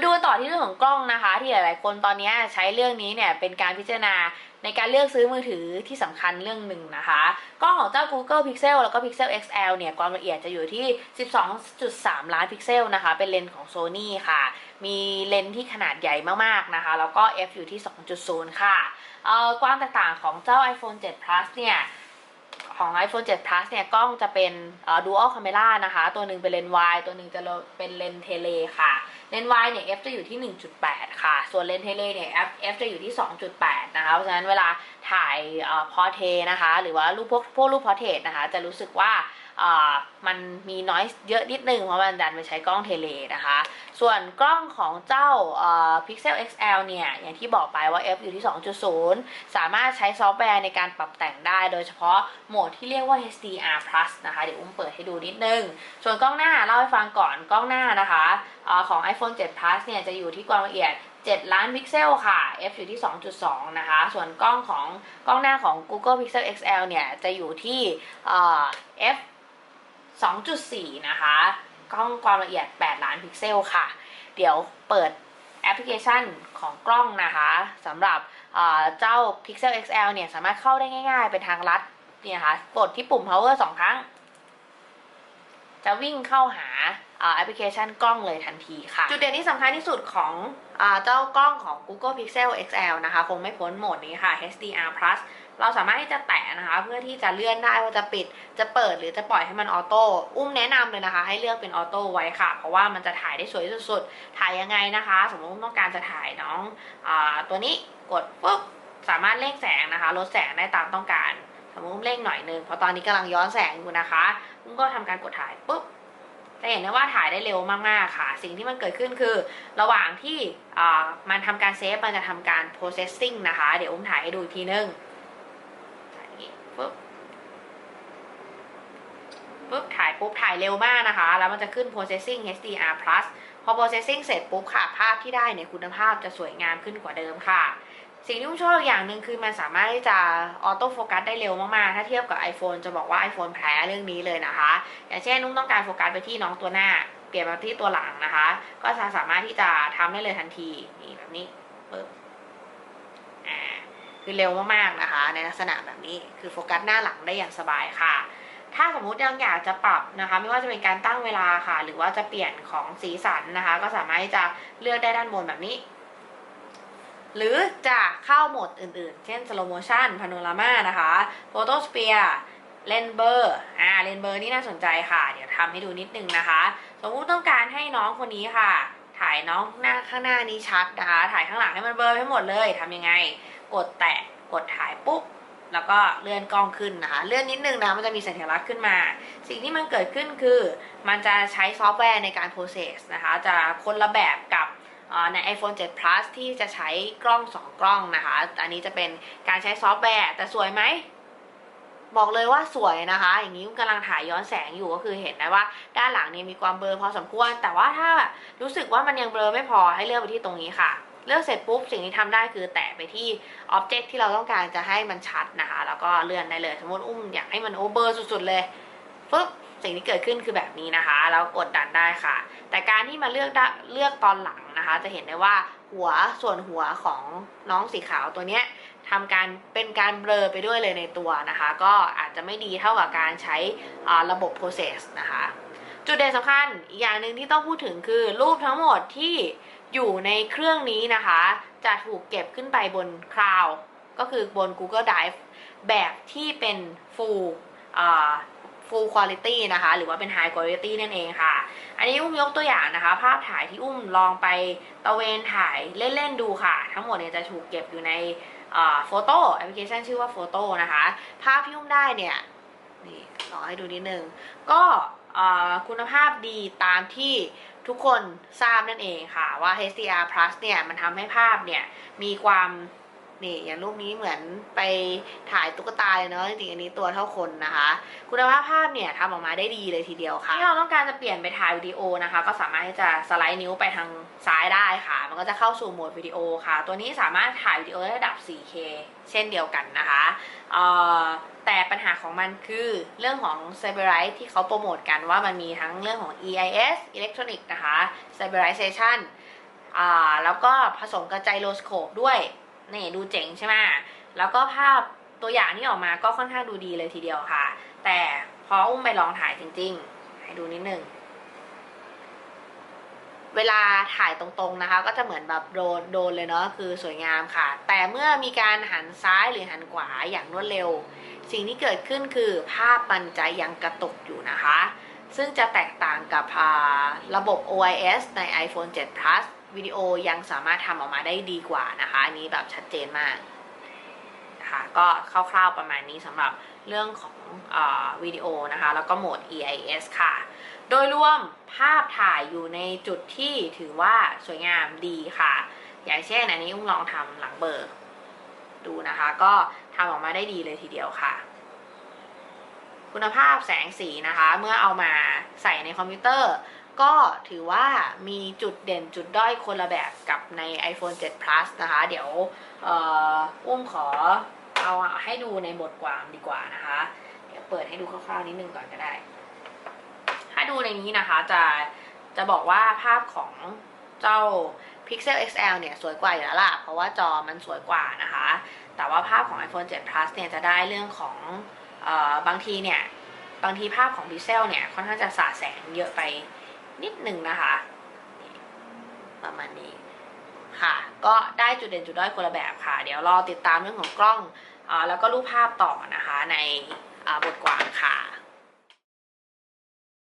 มาดูต่อที่เรื่องของกล้องนะคะ ที่หลาย ๆ คนตอนนี้ใช้เรื่องนี้เนี่ยเป็นการพิจารณาในการเลือกซื้อมือถือที่สำคัญเรื่องหนึ่งนะคะ กล้องของเจ้า Google Pixel แล้วก็ Pixel XL เนี่ยความละเอียดจะอยู่ที่ 12.3 ล้านพิกเซลนะคะ เป็นเลนส์ของ Sony ค่ะ มีเลนส์ที่ขนาดใหญ่มาก ๆ นะคะ แล้วก็ f อยู่ที่ 2.0 ค่ะเออความแตกต่างของเจ้า iPhone 7 Plus เนี่ย ของ iPhone 7 Plus เนี่ยกล้องจะเป็นเอ่อ dual camera นะคะ ตัวหนึ่งเป็นเลนส์วายตัวหนึ่งจะเป็นเลนส์เทเลค่ะ เลนส์วายเนี่ย f จะอยู่ที่ 1.8 ค่ะ ส่วนเลนส์เทเลเนี่ย f f จะอยู่ที่ 2.8 นะคะ เพราะฉะนั้นเวลาถ่ายพอเทนะคะ หรือว่ารูปพวกพวกรูปพอเทสนะคะ จะรู้สึกว่า มันมี noise เยอะนิดนึงเพราะมันดันไปใช้กล้องเทเลนะคะ ส่วนกล้องของเจ้า Pixel XL เนี่ย อย่างที่บอกไปว่า f อยู่ที่ 2.0 สามารถใช้ซอฟต์แวร์ในการปรับแต่งได้โดยเฉพาะโหมดที่เรียกว่า HDR Plus นะคะ เดี๋ยวอุ้มเปิดให้ดูนิดนึง ส่วนกล้องหน้าเล่าให้ฟังก่อนกล้องหน้านะคะอของ iPhone 7 Plus เนี่ย จะอยู่ที่ความละเอียด7 ล้านพิกเซลค่ะ f อยู่ที่ 2.2 นะคะ ส่วนกล้องของกล้องหน้าของ Google Pixel XL เนี่ย จะอยู่ที่เอ่อ f 2.4 นะคะ กล้องความละเอียด 8 ล้านพิกเซลค่ะ เดี๋ยวเปิดแอปพลิเคชันของกล้องนะคะสำหรับเจ้า Pixel XL เนี่ย สามารถเข้าได้ง่าย ๆ เป็นทางลัดเนี่ยนะคะกดที่ปุ่ม power 2 ครั้ง จะวิ่งเข้าหาแอปพลิเคชันกล้องเลยทันทีค่ะ จุดเด่นที่สำคัญที่สุดของเจ้ากล้องของ Google Pixel XL นะคะ คงไม่พ้นโหมดนี้ค่ะ HDR Plus เราสามารถที่จะแตะนะคะ เพื่อที่จะเลื่อนได้ว่าจะปิดจะเปิดหรือจะปล่อยให้มันออโต้อุ้มแนะนำเลยนะคะ ให้เลือกเป็นออโต้ไว้ค่ะ เพราะว่ามันจะถ่ายได้สวยสุดๆถ่ายยังไงนะคะ สมมติต้องการจะถ่ายน้องอาตัวนี้กดปุ๊บสามารถเร่งแสงนะคะ ลดแสงได้ตามต้องการ สมมติอุ้มเร่งหน่อยนึงเพราะตอนนี้กำลังย้อนแสงอยู่นะคะอุ้มก็ทำการกดถ่ายปุ๊บจะเห็นได้ว่าถ่ายได้เร็วมากๆค่ะ สิ่งที่มันเกิดขึ้นคือ ระหว่างที่อ่ามันทำการเซฟมันจะทำการ processing นะคะ เดี๋ยวอุ้มถ่ายให้ดูอีกทีนึง่ง ปุ๊บปุ๊บถ่ายปุ๊บถ่ายเร็วมากนะคะ แล้วมันจะขึ้น processing HDR plus พอ processing เสร็จปุ๊บค่ะ ภาพที่ได้เนี่ยคุณภาพจะสวยงามขึ้นกว่าเดิมค่ะ สิ่งที่อุ้มชอบอีกอย่างหนึ่งคือมันสามารถที่จะออโต้โฟกัสได้เร็วมากๆ ถ้าเทียบกับ iPhone จะบอกว่า iPhone แพ้เรื่องนี้เลยนะคะ อย่างเช่นนุ่มต้องการโฟกัสไปที่น้องตัวหน้า เปลี่ยนมาที่ตัวหลังนะคะ ก็จะสามารถที่จะทำได้เลยทันทีนี่แบบนี้ปึ๊บ คือเร็วมากๆนะคะ ในลักษณะแบบนี้คือโฟกัสหน้าหลังได้อย่างสบายค่ะ ถ้าสมมุติยังอยากจะปรับนะคะ ไม่ว่าจะเป็นการตั้งเวลาค่ะ หรือว่าจะเปลี่ยนของสีสันนะคะ ก็สามารถที่จะเลือกได้ด้านบนแบบนี้ หรือจะเข้าโหมดอื่นๆ เช่น slow motion panorama นะคะ photosphere เลนเบอร์ อ่า เลนเบอร์นี่น่าสนใจค่ะ เดี๋ยวทำให้ดูนิดนึงนะคะ สมมุติต้องการให้น้องคนนี้ค่ะ ถ่ายน้องหน้าข้างหน้านี้ชัดนะคะ ถ่ายข้างหลังให้มันเบลอให้หมดเลย ทำยังไง กดแตะกดถ่ายปุ๊บแล้วก็เลื่อนกล้องขึ้นนะคะ เลื่อนนิดนึงนะมันจะมีสัญลักษณ์ขึ้นมา สิ่งที่มันเกิดขึ้นคือมันจะใช้ซอฟต์แวร์ในการ process นะคะ จะคนละแบบกับเอ่อใน iPhone 7 Plus ที่จะใช้กล้อง 2 กล้องนะคะ อันนี้จะเป็นการใช้ซอฟต์แวร์ แต่สวยไหม บอกเลยว่าสวยนะคะ อย่างนี้กำลังถ่ายย้อนแสงอยู่ก็คือเห็นได้ว่า ด้านหลังนี่ยมีความเบลอพอสมควร แต่ว่าถ้ารู้สึกว่ามันยังเบลอไม่พอให้เลือกไปที่ตรงนี้ค่ะ เลือกเสร็จปุ๊บสิ่งที่ทำได้คือแตะไปที่อ็อบเจกต์ที่เราต้องการจะให้มันชัดนะคะแล้วก็เลื่อนได้เลย สมมติอุ้มอยากให้มันโอเบอร์สุดๆเลยปุ๊บสิ่งที่เกิดขึ้นคือแบบนี้นะคะ แล้วกดดันได้ค่ะ แต่การที่มาเลือกเลือกตอนหลังนะคะ จะเห็นได้ว่าหัวส่วนหัวของน้องสีขาวตัวเนี้ยทำการเป็นการเบลอไปด้วยเลยในตัวนะคะ ก็อาจจะไม่ดีเท่ากับการใช้ระบบ process นะคะ จุดเด่นสำคัญอีกอย่างหนึ่งที่ต้องพูดถึงคือรูปทั้งหมดที่ อยู่ในเครื่องนี้นะคะ จะถูกเก็บขึ้นไปบนคลาวก็คือบน Google Drive แบบที่เป็น full อ่า full quality นะคะ หรือว่าเป็น high quality นั่นเองค่ะ อันนี้อุ้มยกตัวอย่างนะคะ ภาพถ่ายที่อุ้มลองไปตะเวนถ่ายเล่น ๆ ดูค่ะ ทั้งหมดเนี่ยจะถูกเก็บอยู่ในโฟโต้แอปพลิเคชันชื่อว่าโฟโต้นะคะ ภาพที่อุ้มได้เนี่ย นี่ลองให้ดูนิดนึง ก็ คุณภาพดีตามที่ทุกคนทราบนั่นเองค่ะว่า HDR Plus เนี่ยมันทำให้ภาพเนี่ยมีความ นี่อย่างรูปนี้เหมือนไปถ่ายตุ๊กตาเลยเนาะจริงๆอันนี้ตัวเท่าคนนะคะ คุณภาพภาพเนี่ยทำออกมาได้ดีเลยทีเดียวค่ะที่เราต้องการจะเปลี่ยนไปถ่ายวิดีโอนะคะ ก็สามารถที่จะสไลด์นิ้วไปทางซ้ายได้ค่ะ มันก็จะเข้าสู่โหมดวิดีโอค่ะ ตัวนี้สามารถถ่ายวิดีโอได้ระดับ 4K เช่นเดียวกันนะคะแต่ปัญหาของมันคือเรื่องของ Cyberite ที่เขาโปรโมทกันว่ามันมีทั้งเรื่องของ EIS Electronic นะคะ Cyberization แล้วก็ผสมกับไจโรสโคปด้วย นี่ดูเจ๋งใช่ไหมแล้วก็ภาพตัวอย่างที่ออกมาก็ค่อนข้างดูดีเลยทีเดียวค่ะ แต่พออุ้มไปลองถ่ายจริง ๆ ให้ดูนิดนึงเวลาถ่ายตรงๆนะคะ ก็จะเหมือนแบบโดนโดนเลยเนาะคือสวยงามค่ะ แต่เมื่อมีการหันซ้ายหรือหันขวาอย่างรวดเร็ว สิ่งที่เกิดขึ้นคือภาพมันจะยังกระตุกอยู่นะคะ ซึ่งจะแตกต่างกับระบบ OIS ใน iPhone 7 Plus วิดีโอยังสามารถทำออกมาได้ดีกว่านะคะ อันนี้แบบชัดเจนมากนะคะก็คร่าวๆประมาณนี้สำหรับเรื่องของอวิดีโอนะคะ แล้วก็โหมด EIS ค่ะ โดยรวมภาพถ่ายอยู่ในจุดที่ถือว่าสวยงามดีค่ะ อย่างเช่นอันนี้อุ้งลองทำหลังเบอร์ ดูนะคะ ก็ทำออกมาได้ดีเลยทีเดียวค่ะ คุณภาพแสงสีนะคะ เมื่อเอามาใส่ในคอมพิวเตอร์ ก็ถือว่ามีจุดเด่นจุดด้อยคนละแบบกับใน iPhone 7 Plus นะคะ เดี๋ยวอ,อุ้มขอเอาให้ดูในบทความดีกว่านะคะ เดี๋ยวเปิดให้ดูคร่าวๆนิดนึงก่อนก็ได้ ถ้าดูในนี้นะคะจะจะบอกว่าภาพของเจ้า Pixel XL เนี่ยสวยกว่าอยู่แล้วล่ะ เพราะว่าจอมันสวยกว่านะคะ แต่ว่าภาพของ iPhone 7 Plus เนี่ยจะได้เรื่องของ บางทีเนี่ยบางทีภาพของพิเซลเนี่ยค่อนข้างจะสาแสงเยอะไปนิดหนึ่งนะคะ ประมาณนี้ค่ะ ก็ได้จุดเด่นจุดด้อยคนละแบบค่ะ เดี๋ยวรอติดตามเรื่องของกล้องอแล้วก็รูปภาพต่อนะคะในบทความค่ะ